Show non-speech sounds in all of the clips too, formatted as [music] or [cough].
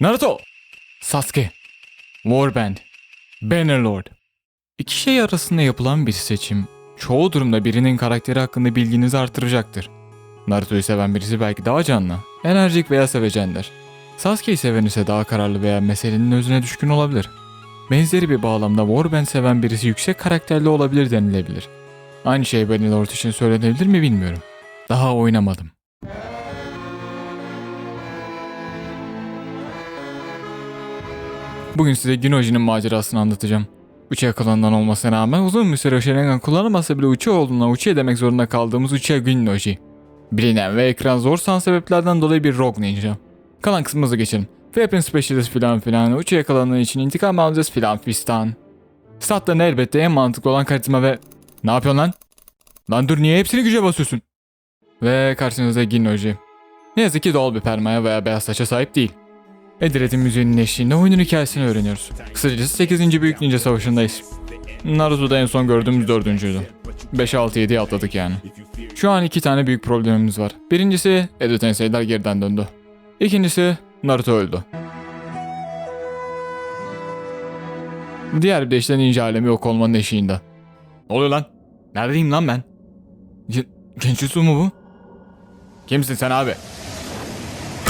Naruto! Sasuke! Warband! Bannerlord! İki şey arasında yapılan bir seçim, çoğu durumda birinin karakteri hakkında bilginizi artıracaktır. Naruto'yu seven birisi belki daha canlı, enerjik veya sevecendir. Sasuke'yi seven ise daha kararlı veya meselenin özüne düşkün olabilir. Benzeri bir bağlamda Warband seven birisi yüksek karakterli olabilir denilebilir. Aynı şey Bannerlord için söylenebilir mi bilmiyorum. Daha oynamadım. Bugün size Ginoji'nin macerasını anlatacağım. Uchiha klanından olmasına rağmen uzun bir süre Sharingan kullanamasa bile Uchiha olduğuna Uchiha demek zorunda kaldığımız Uchiha Ginoji. Bilinen ve ekran zor san sebeplerden dolayı bir rogue ninja. Kalan kısmımıza geçelim. Weapon Specialist filan filan, Uchiha klanı için intikam alacağız filan fistan. Statların elbette en mantıklı olan karizma ve... Ne yapıyorsun lan? Lan dur niye hepsini güce basıyorsun? Ve karşınızda Ginoji. Ne yazık ki doğal bir permaya veya beyaz saça sahip değil. Ediret'in müziğinin eşliğinde oyunun hikayesini öğreniyoruz. Kısacası 8. Büyük Ninja Savaşı'ndayız. Naruto'da en son gördüğümüz dördüncüydü. 5-6-7'yi atladık yani. Şu an iki tane büyük problemimiz var. Birincisi Edo Tensei'ler geriden döndü. İkincisi Naruto öldü. Diğer bir de işte ninja alemi yok olmanın eşiğinde. Ne oluyor lan? Neredeyim lan ben? Gen Genjutsu mu bu? Kimsin sen abi?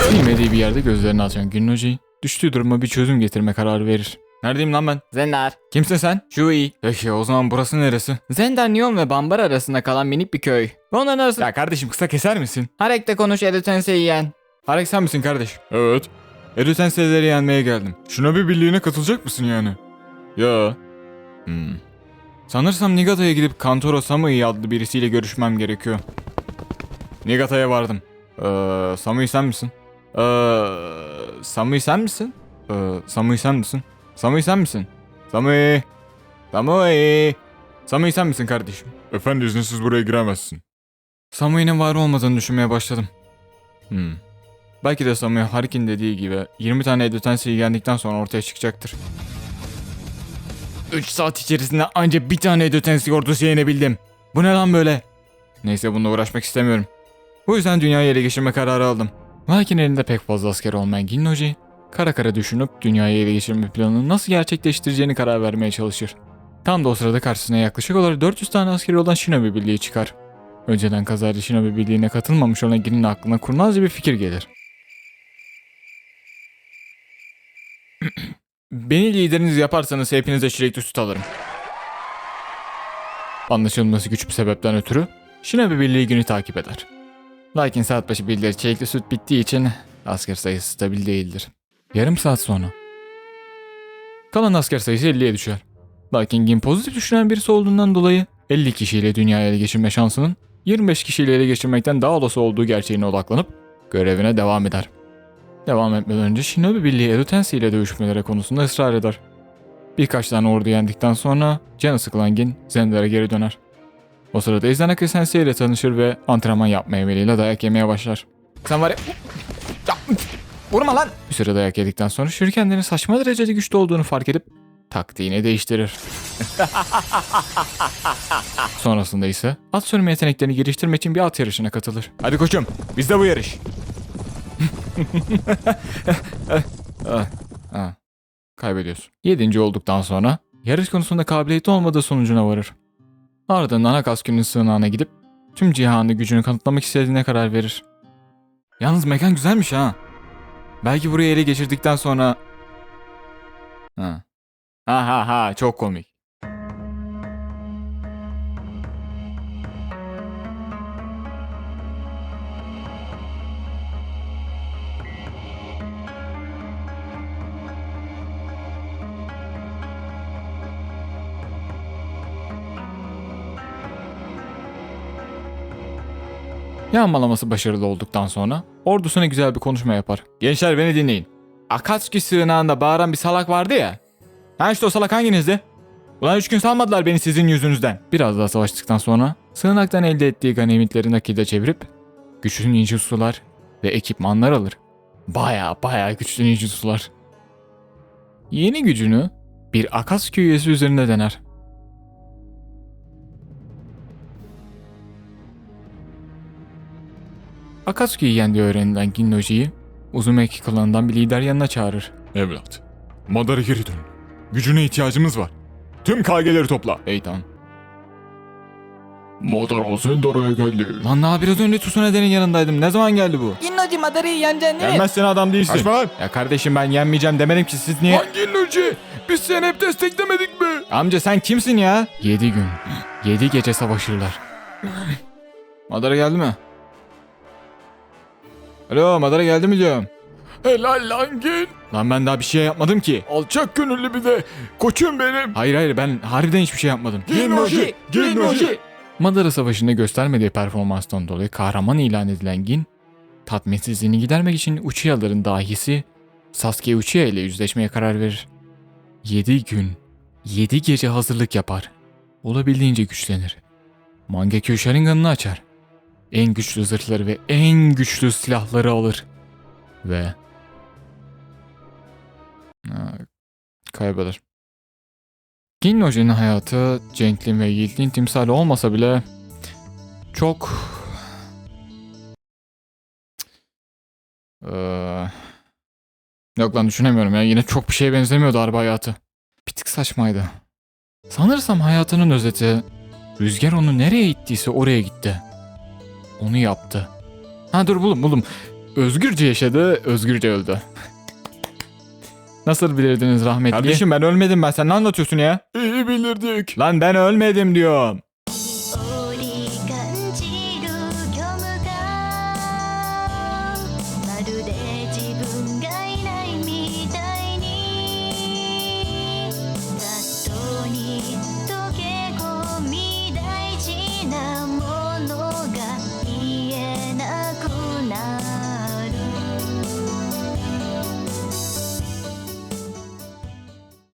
Bilmediği bir yerde gözlerini açan Günnoji düştüğü duruma bir çözüm getirme kararı verir. Neredeyim lan ben? Zendar. Kimsin sen? Shui. Peki o zaman burası neresi? Zendar, Nyon ve Bambar arasında kalan minik bir köy. Ve onların arasında... Ya kardeşim kısa keser misin? Harek'te konuş Edo Tensei yiyen. Harek sen misin kardeş? Evet. Edo Tensei'leri yenmeye geldim. Şuna bir birliğine katılacak mısın yani? Ya. Hmm. Sanırsam Nigata'ya gidip Kantoro Samui adlı birisiyle görüşmem gerekiyor. Nigata'ya vardım. Ee, Samui sen misin? Ee, Samui sen misin? Ee, Samui sen misin? Samui sen misin? Samui. Samui. Samui sen misin kardeşim? Efendi izinsiz buraya giremezsin. Samui'nin var olmadığını düşünmeye başladım. Hmm. Belki de Samui Harkin dediği gibi 20 tane Edotense'yi yendikten sonra ortaya çıkacaktır. 3 saat içerisinde ancak bir tane Edotense ordusu yenebildim. Bu ne lan böyle? Neyse bununla uğraşmak istemiyorum. Bu yüzden dünyayı ele geçirme kararı aldım. Lakin elinde pek fazla asker olmayan Ginnoji, kara kara düşünüp dünyayı ele geçirme planını nasıl gerçekleştireceğini karar vermeye çalışır. Tam da o sırada karşısına yaklaşık olarak 400 tane askeri olan Shinobi Birliği çıkar. Önceden kazayla Shinobi Birliği'ne katılmamış olan Gin'in aklına kurnazca bir fikir gelir. [clears throat] Beni lideriniz yaparsanız hepinize çilekli süt alırım. Anlaşılması güç bir sebepten ötürü Shinobi Birliği günü takip eder. Lakin saat başı birileri çilekli süt bittiği için asker sayısı stabil değildir. Yarım saat sonra. Kalan asker sayısı 50'ye düşer. Lakin Gin pozitif düşünen birisi olduğundan dolayı 50 kişiyle dünyaya ele geçirme şansının 25 kişiyle ele geçirmekten daha olası olduğu gerçeğine odaklanıp görevine devam eder. Devam etmeden önce Shinobi Birliği Edo Tensei ile dövüşmelere konusunda ısrar eder. Birkaç tane ordu yendikten sonra canı sıkılan Gin Zendar'a geri döner. O sırada Izanaki Sensei ile tanışır ve antrenman yapma emeliyle dayak yemeye başlar. Sen var ya... Vurma lan! Bir süre dayak yedikten sonra şurikenlerin saçma derecede güçlü olduğunu fark edip taktiğini değiştirir. [laughs] Sonrasında ise at sürme yeteneklerini geliştirmek için bir at yarışına katılır. Hadi koçum bizde bu yarış. [laughs] ah, ah. Kaybediyorsun. Yedinci olduktan sonra yarış konusunda kabiliyeti olmadığı sonucuna varır. Ardından Akaskyu'nun sığınağına gidip tüm cihanı gücünü kanıtlamak istediğine karar verir. Yalnız mekan güzelmiş ha. Belki burayı ele geçirdikten sonra... Ha. Ha ha ha çok komik. Yağmalaması başarılı olduktan sonra ordusuna güzel bir konuşma yapar. Gençler beni dinleyin. Akatsuki sığınağında bağıran bir salak vardı ya. Ha işte o salak hanginizdi? Ulan üç gün salmadılar beni sizin yüzünüzden. Biraz daha savaştıktan sonra sığınaktan elde ettiği ganimetleri nakide çevirip güçlü ninjutsular ve ekipmanlar alır. Baya baya güçlü ninjutsular. Yeni gücünü bir Akatsuki üyesi üzerinde dener. Akatsuki'yi yendiği öğrenilen Ginnoji'yi Uzumaki klanından bir lider yanına çağırır. Evlat, Madara geri dön. Gücüne ihtiyacımız var. Tüm KG'leri topla. Tamam. Madara sen de oraya geldi. Lan daha biraz önce Tsunade'nin yanındaydım. Ne zaman geldi bu? Ginnoji Madara'yı yeneceksin değil mi? Yenmezsen adam değilsin. Kaçma lan. Ya kardeşim ben yenmeyeceğim demedim ki siz niye? Hangi loji? Biz seni hep desteklemedik mi? Amca sen kimsin ya? 7 gün. 7 gece savaşırlar. Madara geldi mi? Alo Madara geldi mi diyorum. Helal lan Gin. Lan ben daha bir şey yapmadım ki. Alçak gönüllü bir de. Koçum benim. Hayır hayır ben harbiden hiçbir şey yapmadım. Ginnoji, Ginnoji. Madara Savaşı'nda göstermediği performanstan dolayı kahraman ilan edilen Gin, tatminsizliğini gidermek için Uchiha'ların dahisi Sasuke Uchiha ile yüzleşmeye karar verir. 7 gün, 7 gece hazırlık yapar. Olabildiğince güçlenir. Mangekyo Sharingan'ını açar. En güçlü zırhları ve en güçlü silahları alır. Ve... Kaybeder. Ginnoji'nin hayatı Cenklin ve Yiğitliğin timsali olmasa bile çok... Ee, yok lan düşünemiyorum ya yine çok bir şeye benzemiyordu araba hayatı. Bir tık saçmaydı. Sanırsam hayatının özeti rüzgar onu nereye ittiyse oraya gitti. Onu yaptı. Ha dur buldum buldum. Özgürce yaşadı, özgürce öldü. Nasıl bilirdiniz rahmetli? Kardeşim ben ölmedim ben. Sen ne anlatıyorsun ya? İyi bilirdik. Lan ben ölmedim diyorum.